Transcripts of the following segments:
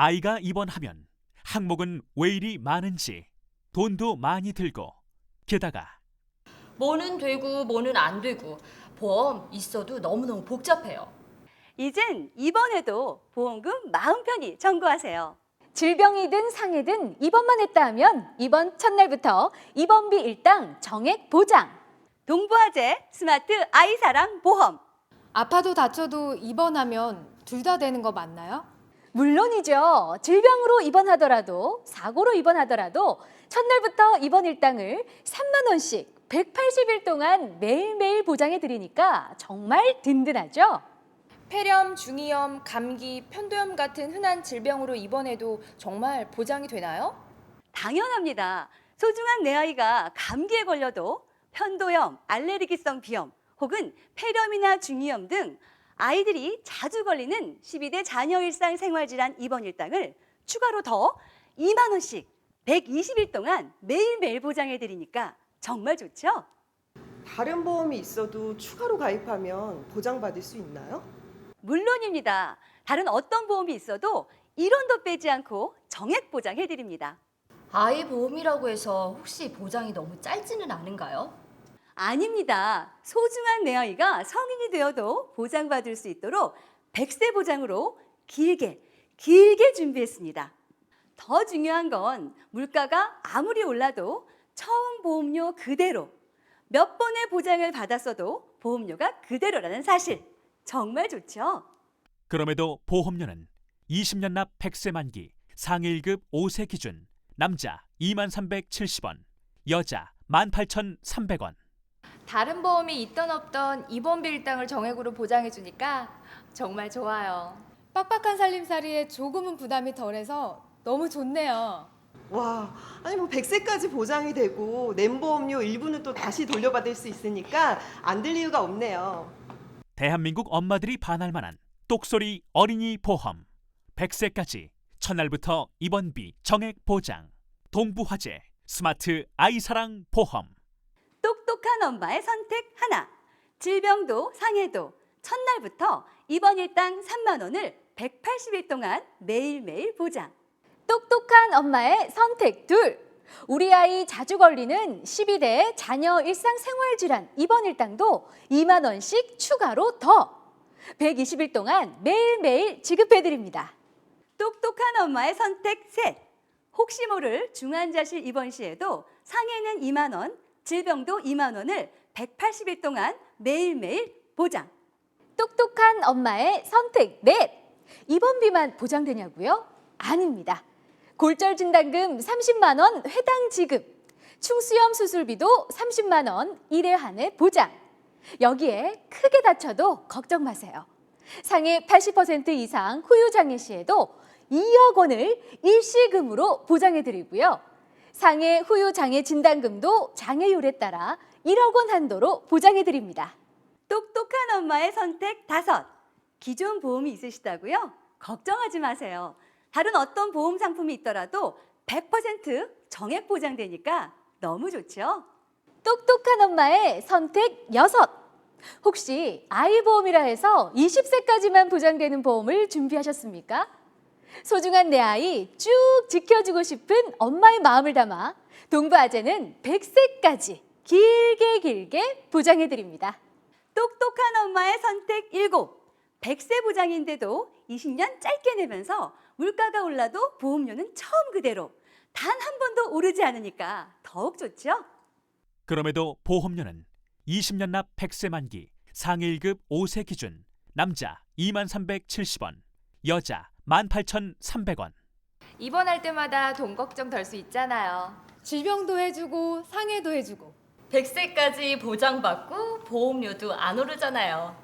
아이가 입원하면 항목은 왜 이리 많은지 돈도 많이 들고 게다가 뭐는 되고 뭐는 안 되고 보험 있어도 너무너무 복잡해요. 이젠 입원해도 보험금 마음 편히 청구하세요. 질병이든 상해든 입원만 했다 하면 입원 첫날부터 입원비 일당 정액 보장. 동부화재 스마트 아이사랑 보험. 아파도 다쳐도 입원하면 둘 다 되는 거 맞나요? 물론이죠. 질병으로 입원하더라도 사고로 입원하더라도 첫날부터 입원 일당을 3만 원씩 180일 동안 매일매일 보장해 드리니까 정말 든든하죠. 폐렴, 중이염, 감기, 편도염 같은 흔한 질병으로 입원해도 정말 보장이 되나요? 당연합니다. 소중한 내 아이가 감기에 걸려도 편도염, 알레르기성 비염 혹은 폐렴이나 중이염 등 아이들이 자주 걸리는 12대 자녀 일상 생활질환 입원 일당을 추가로 더 2만 원씩 120일 동안 매일매일 보장해 드리니까 정말 좋죠? 다른 보험이 있어도 추가로 가입하면 보장받을 수 있나요? 물론입니다. 다른 어떤 보험이 있어도 1원도 빼지 않고 정액 보장해 드립니다. 아이 보험이라고 해서 혹시 보장이 너무 짧지는 않은가요? 아닙니다. 소중한 내 아이가 성인이 되어도 보장받을 수 있도록 100세 보장으로 길게, 길게 준비했습니다. 더 중요한 건 물가가 아무리 올라도 처음 보험료 그대로 몇 번의 보장을 받았어도 보험료가 그대로라는 사실. 정말 좋죠? 그럼에도 보험료는 20년 납 100세 만기 상해 1급 5세 기준 남자 2370원 여자 18300원 다른 보험이 있던 없던 입원비 일당을 정액으로 보장해 주니까 정말 좋아요. 빡빡한 살림살이에 조금은 부담이 덜해서 너무 좋네요. 와, 아니 뭐 100세까지 보장이 되고 낸 보험료 일부는 또 다시 돌려받을 수 있으니까 안될 이유가 없네요. 대한민국 엄마들이 반할 만한 똑소리 어린이 보험 100세까지 첫날부터 입원비 정액 보장 동부화재 스마트 아이사랑 보험 똑똑한 엄마의 선택 하나. 질병도 상해도 첫날부터 입원 일당 3만 원을 180일 동안 매일매일 보장. 똑똑한 엄마의 선택 둘. 우리 아이 자주 걸리는 12대 자녀 일상 생활 질환 입원 일당도 2만 원씩 추가로 더 120일 동안 매일매일 지급해 드립니다. 똑똑한 엄마의 선택 셋. 혹시 모를 중환자실 입원 시에도 상해는 2만 원, 질병도 2만 원을 180일 동안 매일매일 보장. 똑똑한 엄마의 선택 넷. 입원비만 보장되냐고요? 아닙니다. 골절 진단금 30만 원 회당 지급. 충수염 수술비도 30만 원 1회 한해 보장. 여기에 크게 다쳐도 걱정 마세요. 상해 80% 이상 후유 장애 시에도 2억 원을 일시금으로 보장해 드리고요. 상해 후유 장애 진단금도 장애율에 따라 1억 원 한도로 보장해 드립니다. 똑똑한 엄마의 선택 다섯. 기존 보험이 있으시다고요? 걱정하지 마세요. 다른 어떤 보험 상품이 있더라도 100% 정액 보장되니까 너무 좋죠? 똑똑한 엄마의 선택 여섯. 혹시 아이 보험이라 해서 20세까지만 보장되는 보험을 준비하셨습니까? 소중한 내 아이 쭉 지켜주고 싶은 엄마의 마음을 담아 동부아재는 100세까지 길게 길게 보장해 드립니다. 똑똑한 엄마의 선택 일곱. 100세 보장인데도 20년 짧게 내면서 물가가 올라도 보험료는 처음 그대로 단 한 번도 오르지 않으니까 더욱 좋죠? 그럼에도 보험료는 20년 납 100세 만기 상해 1급 5세 기준 남자 2370원 여자 18300원 입원할 때마다 돈 걱정 덜 수 있잖아요. 질병도 해주고 상해도 해주고 100세까지 보장받고 보험료도 안 오르잖아요.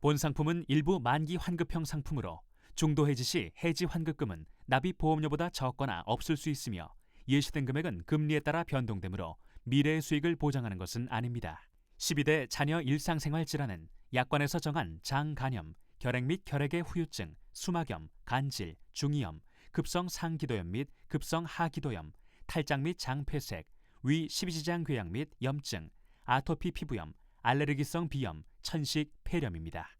본 상품은 일부 만기 환급형 상품으로 중도 해지 시 해지 환급금은 납입 보험료보다 적거나 없을 수 있으며 예시된 금액은 금리에 따라 변동되므로 미래의 수익을 보장하는 것은 아닙니다. 12대 자녀 일상생활 질환은 약관에서 정한 장 간염, 결핵 및 결핵의 후유증, 수막염, 간질, 중이염, 급성 상기도염 및 급성 하기도염, 탈장 및 장폐색, 위 십이지장 궤양 및 염증, 아토피 피부염, 알레르기성 비염, 천식, 폐렴입니다.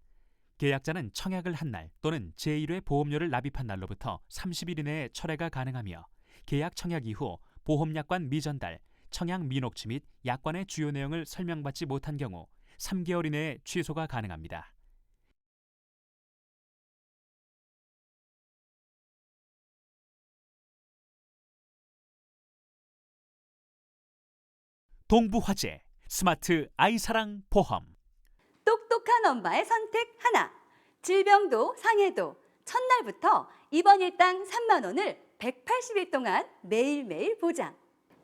계약자는 청약을 한 날 또는 제1회 보험료를 납입한 날로부터 30일 이내에 철회가 가능하며 계약 청약 이후 보험약관 미전달, 청약 미녹취 및 약관의 주요 내용을 설명받지 못한 경우 3개월 이내에 취소가 가능합니다. 동부화재 스마트 아이사랑 보험 똑똑한 엄마의 선택 하나. 질병도 상해도 첫날부터 입원 일당 3만 원을 180일 동안 매일매일 보장.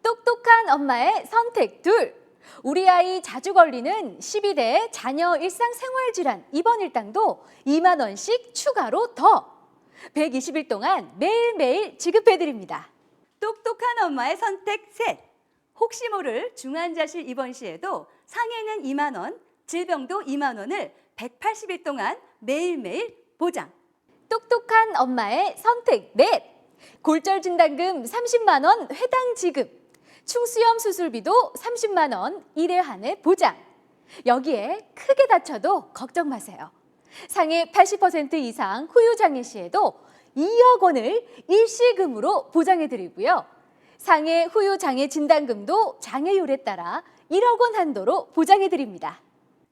똑똑한 엄마의 선택 둘. 우리 아이 자주 걸리는 12대 자녀 일상생활질환 입원 일당도 2만 원씩 추가로 더 120일 동안 매일매일 지급해드립니다. 똑똑한 엄마의 선택 셋. 혹시 모를 중환자실 입원 시에도 상해는 2만 원, 질병도 2만 원을 180일 동안 매일매일 보장. 똑똑한 엄마의 선택 넷. 골절 진단금 30만 원 회당 지급. 충수염 수술비도 30만 원 1회 한해 보장. 여기에 크게 다쳐도 걱정 마세요. 상해 80% 이상 후유 장애 시에도 2억 원을 일시금으로 보장해 드리고요. 상해 후유 장애 진단금도 장애율에 따라 1억 원 한도로 보장해 드립니다.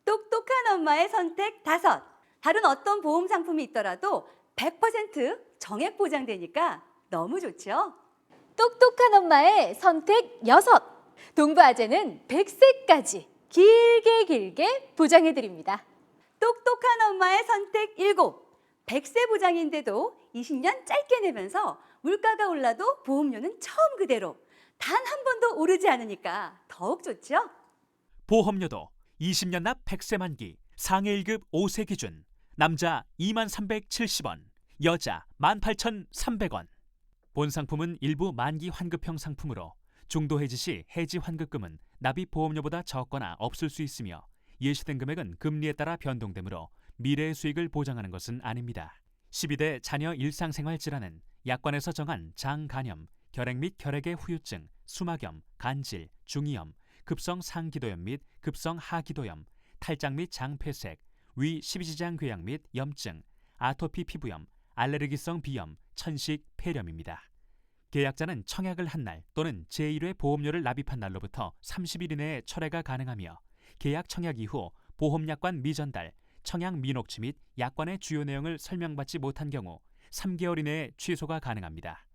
똑똑한 엄마의 선택 다섯. 다른 어떤 보험 상품이 있더라도 100% 정액 보장되니까 너무 좋죠? 똑똑한 엄마의 선택 여섯. 동부 아재는 100세까지 길게 길게 보장해 드립니다. 똑똑한 엄마의 선택 일곱. 100세 보장인데도 20년 짧게 내면서 물가가 올라도 보험료는 처음 그대로 단 한 번도 오르지 않으니까 더욱 좋죠? 보험료도 20년 납 100세 만기 상해 1급 5세 기준 남자 2만 370원 여자 18,300원 본 상품은 일부 만기 환급형 상품으로 중도 해지 시 해지 환급금은 납입 보험료보다 적거나 없을 수 있으며 예시된 금액은 금리에 따라 변동되므로 미래의 수익을 보장하는 것은 아닙니다. 12대 자녀 일상생활 질환은 약관에서 정한 장 간염, 결핵 및 결핵의 후유증, 수막염, 간질, 중이염, 급성 상기도염 및 급성 하기도염, 탈장 및 장폐색, 위 십이지장 궤양 및 염증, 아토피 피부염, 알레르기성 비염, 천식, 폐렴입니다. 계약자는 청약을 한 날 또는 제1회 보험료를 납입한 날로부터 30일 이내에 철회가 가능하며 계약 청약 이후 보험약관 미전달, 청약 미녹취 및 약관의 주요 내용을 설명받지 못한 경우 3개월 이내에 취소가 가능합니다.